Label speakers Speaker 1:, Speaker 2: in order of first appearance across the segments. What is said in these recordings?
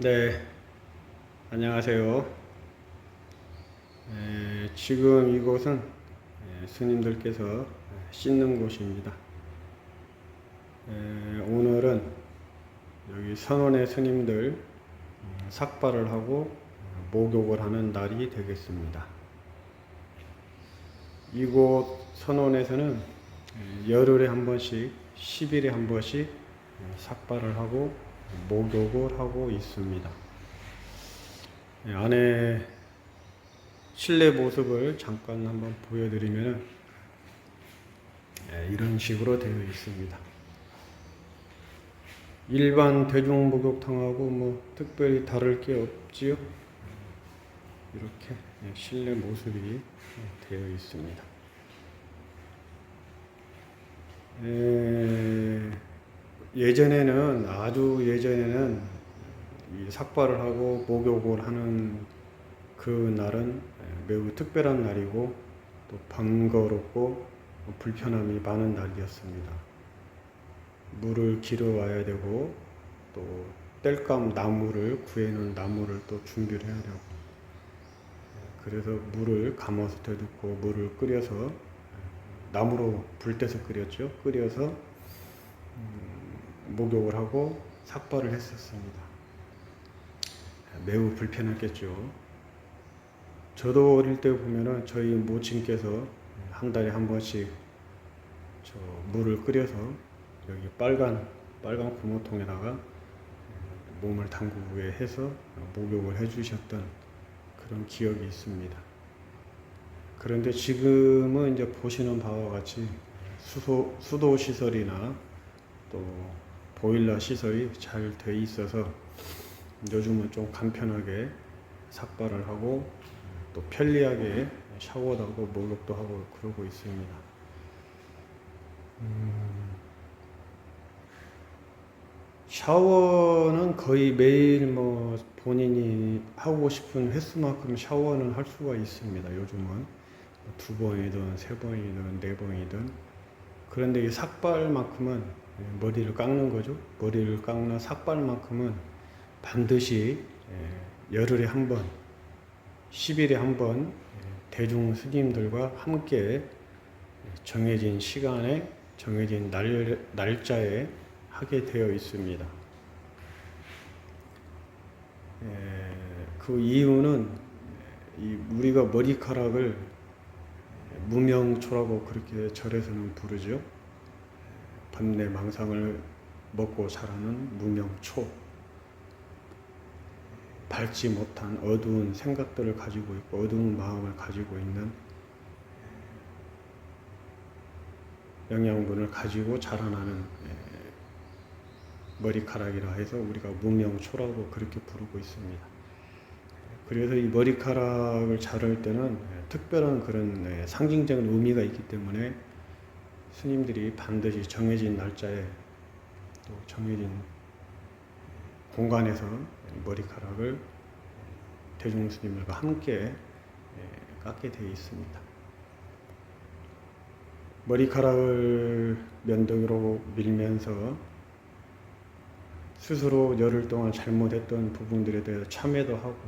Speaker 1: 네, 안녕하세요. 에, 지금 이곳은 에, 스님들께서 씻는 곳입니다. 에, 오늘은 여기 선원의 스님들 음, 삭발을 하고 목욕을 하는 날이 되겠습니다. 이곳 선원에서는 에, 열흘에 한 번씩, 10일에 한 번씩 에, 삭발을 하고 목욕을 하고 있습니다. 예, 안에 실내 모습을 잠깐 한번 보여드리면 예, 이런 식으로 되어 있습니다. 일반 대중 목욕탕하고 뭐 특별히 다를 게 없지요. 이렇게 예, 실내 모습이 예, 되어 있습니다. 에, 예전에는 아주 예전에는 이 삭발을 하고 목욕을 하는 그 날은 매우 특별한 날이고 또 번거롭고 불편함이 많은 날이었습니다. 물을 길어 와야 되고 또 땔감 나무를 구해놓은 나무를 또 준비를 해야 되고 그래서 물을 감아서 되듣고 물을 끓여서 나무로 불 떼서 끓였죠. 끓여서 음, 목욕을 하고 삭발을 했었습니다. 매우 불편했겠죠. 저도 어릴 때 보면은 저희 모친께서 한 달에 한 번씩 저 물을 끓여서 여기 빨간 빨간 고무통에다가 몸을 담그게 해서 목욕을 해주셨던 그런 기억이 있습니다. 그런데 지금은 이제 보시는 바와 같이 수소, 수도 시설이나 또 보일러 시설이 잘 돼 있어서 요즘은 좀 간편하게 삭발을 하고 또 편리하게 샤워도 하고 목욕도 하고 그러고 있습니다. 음, 샤워는 거의 매일 뭐 본인이 하고 싶은 횟수만큼 샤워는 할 수가 있습니다. 요즘은 두 번이든 세 번이든 네 번이든 그런데 이 삭발만큼은 머리를 깎는 거죠. 머리를 깎는 삭발만큼은 반드시 예, 열흘에 한 번, 10일에 한 번 대중 스님들과 함께 정해진 시간에 정해진 날, 날짜에 하게 되어 있습니다. 예, 그 이유는 이 우리가 머리카락을 무명초라고 그렇게 절에서는 부르죠. 번뇌 망상을 먹고 자라는 무명초. 밝지 못한 어두운 생각들을 가지고 있고 어두운 마음을 가지고 있는 영양분을 가지고 자라나는 머리카락이라 해서 우리가 무명초라고 그렇게 부르고 있습니다. 그래서 이 머리카락을 자를 때는 특별한 그런 상징적인 의미가 있기 때문에 스님들이 반드시 정해진 날짜에 또 정해진 공간에서 머리카락을 대중 스님들과 함께 깎게 되어 있습니다. 머리카락을 면도기로 밀면서 스스로 열흘 동안 잘못했던 부분들에 대해서 참회도 하고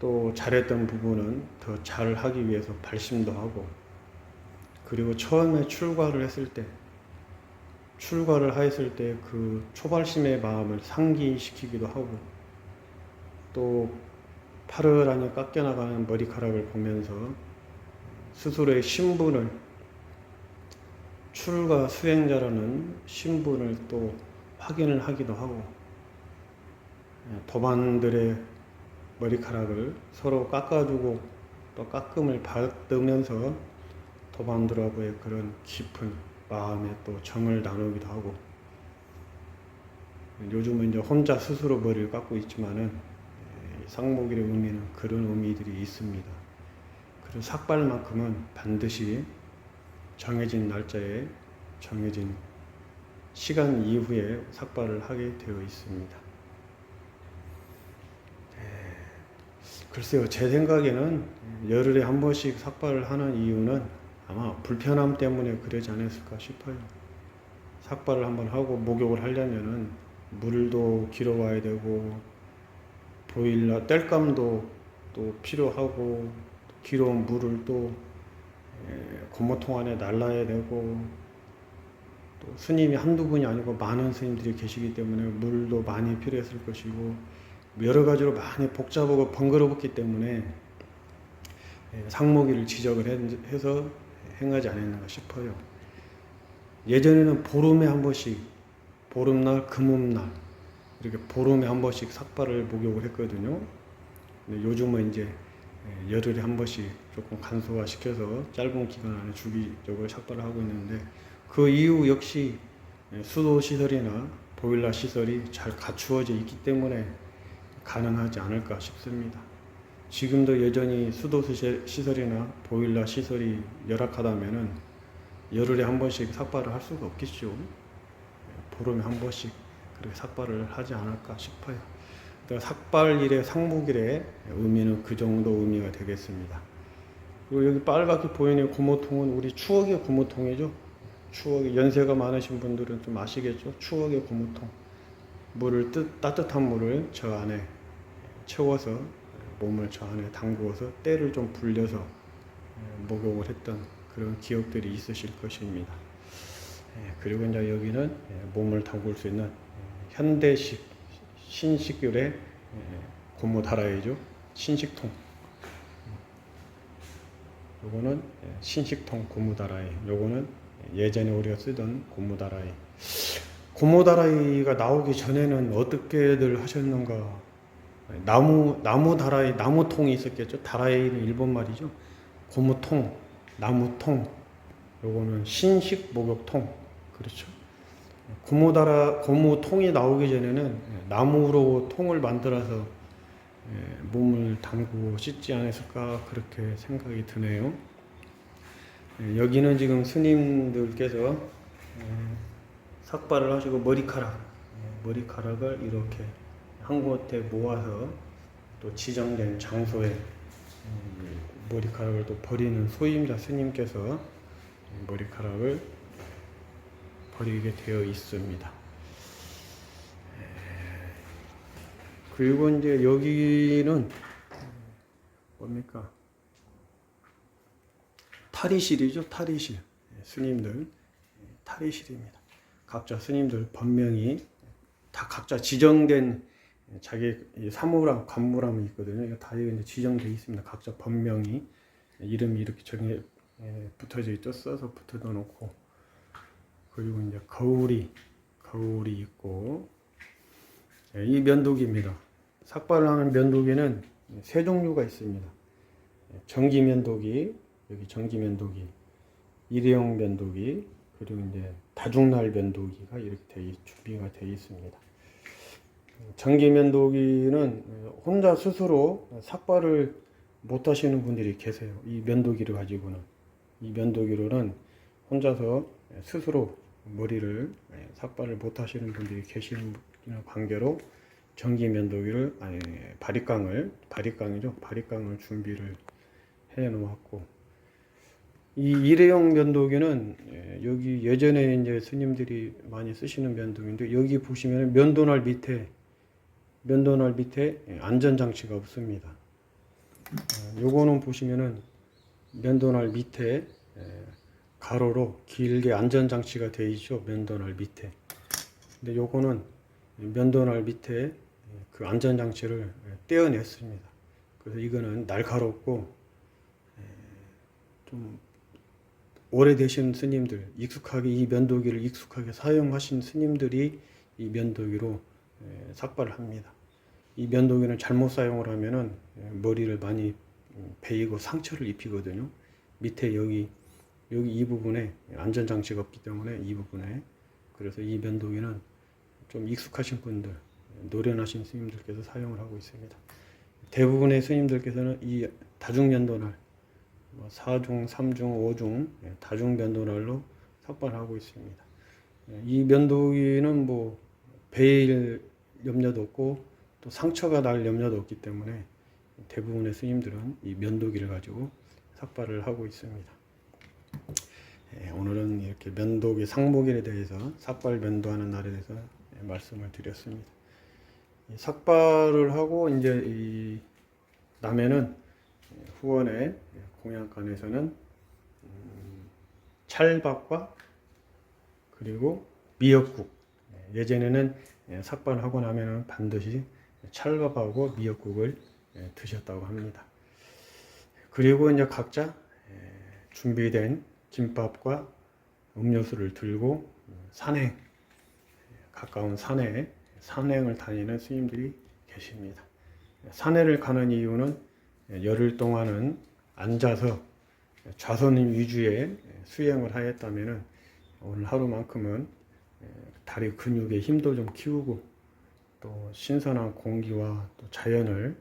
Speaker 1: 또 잘했던 부분은 더 잘하기 위해서 발심도 하고 그리고 처음에 출가를 했을 때 출가를 하였을 때 그 초발심의 마음을 상기시키기도 하고 또 파르르하게 깎여나가는 머리카락을 보면서 스스로의 신분을 출가 수행자라는 신분을 또 확인을 하기도 하고 도반들의 머리카락을 서로 깎아주고 또 깎음을 받으면서 도반들하고의 그런 깊은 마음의 또 정을 나누기도 하고 요즘은 이제 혼자 스스로 머리를 깎고 있지만은 상목일의 의미는 그런 의미들이 있습니다. 그리고 삭발만큼은 반드시 정해진 날짜에 정해진 시간 이후에 삭발을 하게 되어 있습니다. 글쎄요, 제 생각에는 열흘에 한 번씩 삭발을 하는 이유는 아마 불편함 때문에 그러지 않았을까 싶어요. 삭발을 한번 하고 목욕을 하려면은 물도 길어와야 되고 보일러 땔감도 또 필요하고 길어온 물을 또 에, 고무통 안에 날라야 되고 또 스님이 한두 분이 아니고 많은 스님들이 계시기 때문에 물도 많이 필요했을 것이고 여러 가지로 많이 복잡하고 번거롭기 때문에 예, 상목일을 지적을 해- 해서 행하지 않았는가 싶어요. 예전에는 보름에 한 번씩 보름날, 금음날 이렇게 보름에 한 번씩 삭발을 목욕을 했거든요. 근데 요즘은 이제 예, 열흘에 한 번씩 조금 간소화 시켜서 짧은 기간 안에 주기적으로 삭발을 하고 있는데 그 이후 역시 예, 수도 시설이나 보일러 시설이 잘 갖추어져 있기 때문에 가능하지 않을까 싶습니다. 지금도 여전히 수도 시설- 시설이나 보일러 시설이 열악하다면은 열흘에 한 번씩 삭발을 할 수가 없겠죠. 예, 보름에 한 번씩 그렇게 삭발을 하지 않을까 싶어요. 삭발일의 상목일의 의미는 그 정도 의미가 되겠습니다. 그리고 여기 빨갛게 보이는 고무통은 우리 추억의 고무통이죠. 추억의 연세가 많으신 분들은 좀 아시겠죠. 추억의 고무통. 물을 뜨, 따뜻한 물을 저 안에 채워서 몸을 저 안에 담그어서 때를 좀 불려서 예, 목욕을 했던 그런 기억들이 있으실 것입니다. 예, 그리고 이제 여기는 예, 몸을 담글 수 있는 예, 현대식 신식율의 예, 고무 다라이죠. 신식통. 요거는 예, 신식통 고무 다라이. 요거는 예전에 우리가 쓰던 고무 다라이. 고무 다라이가 나오기 전에는 어떻게들 하셨는가? 나무 나무 다라이 나무 통이 있었겠죠. 다라이는 일본 말이죠. 고무통, 나무통. 요거는 신식 목욕통. 그렇죠. 고무다라 고무통이 나오기 전에는 나무로 통을 만들어서 예, 몸을 담고 씻지 않았을까 그렇게 생각이 드네요. 예, 여기는 지금 스님들께서 예, 삭발을 하시고 머리카락 예, 머리카락을 이렇게 한 곳에 모아서 또 지정된 장소에 음, 머리카락을 또 버리는 소임자 스님께서 머리카락을 버리게 되어 있습니다. 에, 그리고 이제 여기는 뭡니까? 탈의실이죠, 탈의실. 예, 스님들 예, 탈의실입니다. 각자 스님들 법명이 다 각자 지정된 자기 이 사무랑 관무람이 있거든요. 다 이제 지정되어 있습니다. 각자 법명이 이름이 이렇게 정해 예, 붙어져 있죠. 써서 붙여 놓고 그리고 이제 거울이 거울이 있고 예, 이 면도기입니다. 삭발을 하는 면도기는 세 종류가 있습니다. 예, 전기 면도기 여기 전기 면도기, 일회용 면도기 그리고 이제 다중날 면도기가 이렇게 돼, 준비가 되어 있습니다. 전기 면도기는 혼자 스스로 삭발을 못 하시는 분들이 계세요. 이 면도기를 가지고는. 이 면도기로는 혼자서 스스로 머리를 삭발을 못 하시는 분들이 계시는 관계로 전기 면도기를 아니 바리깡을 바리깡이죠? 바리깡을 준비를 해 놓았고. 이 일회용 면도기는 예, 여기 예전에 이제 스님들이 많이 쓰시는 면도기인데 여기 보시면 면도날 밑에 면도날 밑에 예, 안전장치가 없습니다. 어, 요거는 보시면은 면도날 밑에 예, 가로로 길게 안전장치가 되어 있죠. 면도날 밑에. 근데 요거는 면도날 밑에 예, 그 안전장치를 예, 떼어냈습니다. 그래서 이거는 날카롭고 예, 좀 오래되신 스님들, 익숙하게 이 면도기를 익숙하게 사용하신 스님들이 이 면도기로 예, 삭발을 합니다. 이 면도기는 잘못 사용을 하면은 예, 머리를 많이 음, 베이고 상처를 입히거든요. 밑에 여기 여기 이 부분에 안전 장치가 없기 때문에 이 부분에 그래서 이 면도기는 좀 익숙하신 분들, 노련하신 스님들께서 사용을 하고 있습니다. 대부분의 스님들께서는 이 다중 면도날 뭐 4중, 3중, 5중 예, 다중 면도날로 삭발하고 있습니다. 예, 이 면도기는 뭐 베일 염려도 없고 또 상처가 날 염려도 없기 때문에 대부분의 스님들은 이 면도기를 가지고 삭발을 하고 있습니다. 예, 오늘은 이렇게 면도기 상목일에 대해서 삭발 면도하는 날에 대해서 예, 말씀을 드렸습니다. 이 삭발을 하고 이제 이 남해는 후원의 공양간에서는 음, 찰밥과 그리고 미역국 예전에는 예, 삭발하고 나면은 반드시 찰밥하고 미역국을 예, 드셨다고 합니다. 그리고 이제 각자 예, 준비된 김밥과 음료수를 들고 산행 가까운 산에 산행을 다니는 스님들이 계십니다. 산에를 가는 이유는 열흘 동안은 앉아서 좌선 위주의 수행을 하였다면은 오늘 하루만큼은 다리 근육의 힘도 좀 키우고 또 신선한 공기와 또 자연을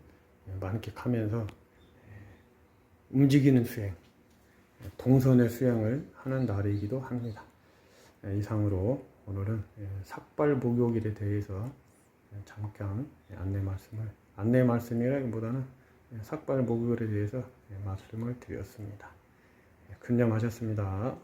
Speaker 1: 만끽하면서 움직이는 수행, 동선의 수행을 하는 날이기도 합니다. 이상으로 오늘은 삭발 목욕일에 대해서 잠깐 안내 말씀을 안내 말씀이라기보다는 삭발 목욕일에 대해서 말씀을 드렸습니다. 근념하셨습니다.